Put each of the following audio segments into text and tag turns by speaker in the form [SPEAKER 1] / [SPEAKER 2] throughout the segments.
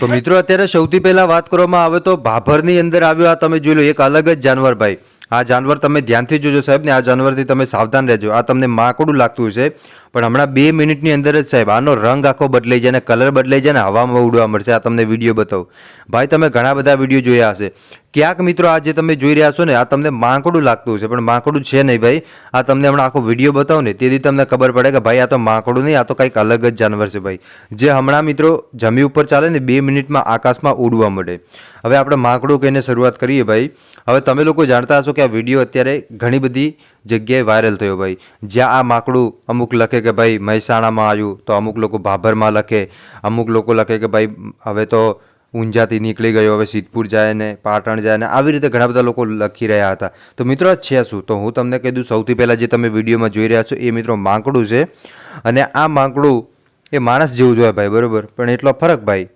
[SPEAKER 1] તો
[SPEAKER 2] મિત્રો, અત્યારે સૌથી પહેલા વાત કરવામાં આવે તો ભાભરની અંદર આવ્યો આ તમે જોઈ લો, એક અલગ જ જાનવર ભાઈ. આ જાનવર તમે ધ્યાનથી જોજો સાહેબ ને, આ જાનવરથી તમે સાવધાન રહેજો. આ તમને માકડું લાગતું છે પણ હમણાં બે મિનિટની અંદર જ સાહેબ, આનો રંગ આખો બદલાઈ જાય ને કલર બદલાઈ જાય ને હવામાં ઉડવા મળશે. આ તમને વીડિયો બતાવું. ભાઈ, તમે ઘણા બધા વીડિયો જોયા હશે. ક્યાંક મિત્રો આ જે તમે જોઈ રહ્યા છો ને, આ તમને માંકડું લાગતું છે પણ માંકડું છે નહીં ભાઈ. આ તમને હમણાં આખો વીડિયો બતાવું ને, તેથી તમને ખબર પડે કે ભાઈ, આ તો માંકડું નહીં, આ તો કંઈક અલગ જ જાનવર છે ભાઈ. જે હમણાં મિત્રો જમી ઉપર ચાલે ને, બે મિનિટમાં આકાશમાં ઉડવા મળે. હવે આપણે માંકડું કહીને શરૂઆત કરીએ ભાઈ. હવે તમે લોકો જાણતા હશો કે આ વીડિયો અત્યારે ઘણી બધી જગ્યાએ વાયરલ થયો ભાઈ. જ્યાં આ માકડું અમુક લખે કે ભાઈ મહેસાણામાં આવ્યું, તો અમુક લોકો ભાભરમાં લખે. અમુક લોકો લખે કે ભાઈ, હવે તો ઊંઝાથી નીકળી ગયો, હવે સિદ્ધપુર જાય ને પાટણ જાય ને આવી રીતે ઘણા બધા લોકો લખી રહ્યા હતા. તો મિત્રો છે શું? તો હું તમને કહી દઉં, સૌથી પહેલાં જે તમે વિડીયોમાં જોઈ રહ્યા છો, એ મિત્રો માંકડું છે. અને આ માંકડું એ માણસ જેવું જોઈએ ભાઈ, બરાબર? પણ એટલો ફરક ભાઈ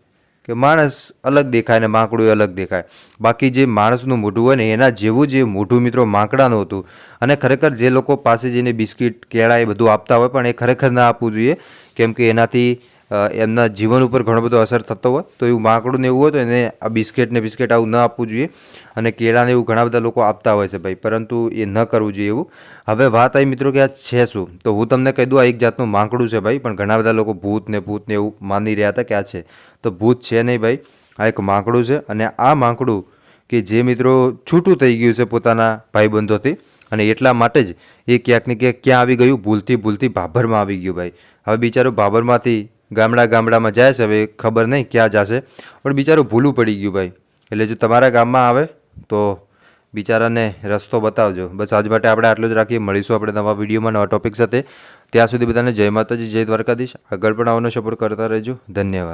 [SPEAKER 2] કે માણસ અલગ દેખાય ને માંકડું અલગ દેખાય. બાકી જે માણસનું મોઢું હોય ને, એના જેવું જે મોઢું મિત્રો માંકડાનું હતું. અને ખરેખર જે લોકો પાસે જઈને બિસ્કિટ, કેળા એ બધું આપતા હોય પણ એ ખરેખર ના આપવું જોઈએ. કેમ કે એનાથી એમના જીવન ઉપર ઘણો બધો અસર થતો હોય, તો એવું માંકડું ને એવું હોય તો એને આ બિસ્કિટ ને બિસ્કિટ આવું ન આપવું જોઈએ અને કેળાને એવું ઘણા બધા લોકો આપતા હોય છે ભાઈ, પરંતુ એ ન કરવું જોઈએ એવું. હવે વાત આવી મિત્રો કે આ છે શું? તો હું તમને કહી દઉં આ એક જાતનું માંકડું છે ભાઈ, પણ ઘણા બધા લોકો ભૂત ને ભૂત ને એવું માની રહ્યા હતા કે આ છે. તો ભૂત છે નહીં ભાઈ, આ એક માંકડું છે અને આ માંકડું કે જે મિત્રો છૂટું થઈ ગયું છે પોતાના ભાઈબંધોથી અને એટલા માટે જ એ ક્યાંક ને ક્યાંક ક્યાં આવી ગયું, ભૂલથી ભૂલથી ભાભરમાં આવી ગયું ભાઈ. હવે બિચારો ભાભરમાંથી ગામડા ગામડામાં જાય છે, હવે ખબર નહીં ક્યાં જશે. પણ બિચારું ભૂલું પડી ગયું ભાઈ. એટલે જો તમારા ગામમાં આવે, તો બિચારાને રસ્તો બતાવજો. બસ આજ માટે આપણે આટલું જ રાખીએ. મળીશું આપણે નવા વિડીયોમાં, નવા ટોપિક સાથે. ત્યાં સુધી બધાને જય માતાજી, જય દ્વારકાધીશ. આગળ પણ આવવાનો સપોર્ટ કરતા રહેજો. ધન્યવાદ.